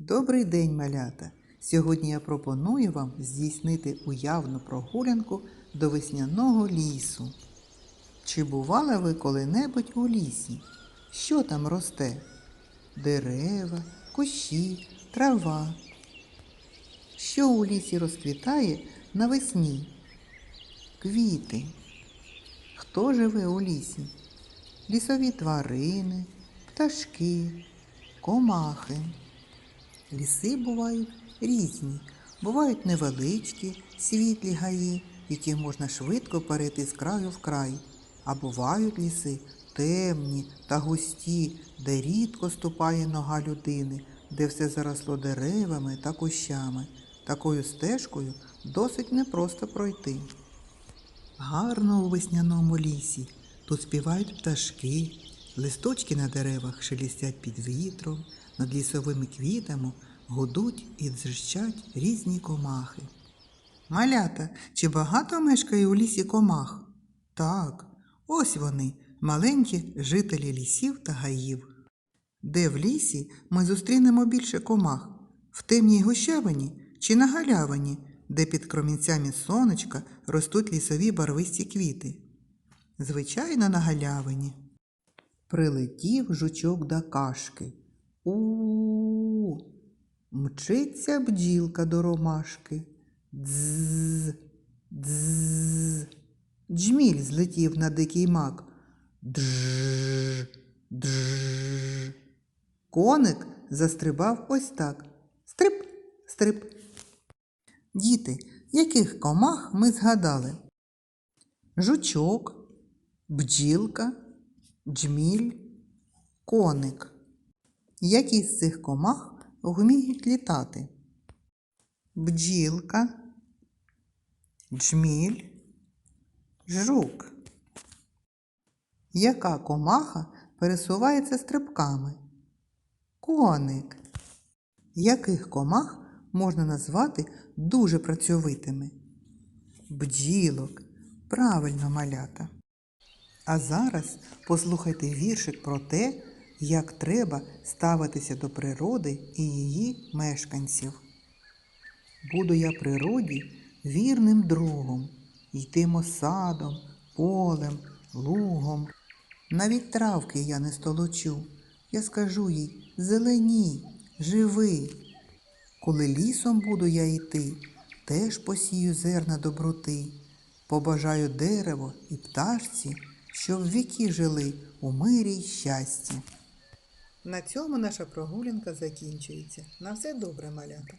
Добрий день, малята! Сьогодні я пропоную вам здійснити уявну прогулянку до весняного лісу. Чи бували ви коли-небудь у лісі? Що там росте? Дерева, кущі, трава. Що у лісі розквітає навесні? Квіти. Хто живе у лісі? Лісові тварини, пташки, комахи. Ліси бувають різні, бувають невеличкі, світлі гаї, які можна швидко перейти з краю в край. А бувають ліси темні та густі, де рідко ступає нога людини, де все заросло деревами та кущами. Такою стежкою досить непросто пройти. Гарно у весняному лісі. Тут співають пташки, листочки на деревах шелістять під вітром, над лісовими квітами гудуть і дзижчать різні комахи. Малята, чи багато мешкає у лісі комах? Так, ось вони, маленькі жителі лісів та гаїв. Де в лісі ми зустрінемо більше комах? В темній гущавині чи на галявині, де під кромінцями сонечка ростуть лісові барвисті квіти? Звичайно, на галявині. Прилетів жучок до кашки. У мчиться бджілка до ромашки. Дз, дз. Джміль злетів на дикий мак. Дж, дж. Коник застрибав ось так. Стрип, стрип. Діти, яких комах ми згадали? Жучок, бджілка, джміль, коник. Які з цих комах вміють літати? Бджілка, джміль, жук. Яка комаха пересувається стрибками? Коник. Яких комах можна назвати дуже працьовитими? Бджілок. Правильно малята. А зараз послухайте віршик про те, як треба ставитися до природи і її мешканців. Буду я природі вірним другом, йтимо садом, полем, лугом. Навіть травки я не столочу. Я скажу їй зеленій, живи. Коли лісом буду я йти, теж посію зерна доброти, побажаю дерево і пташці, щоб віки жили у мирі й щасті. На цьому наша прогулянка закінчується. На все добре, малята.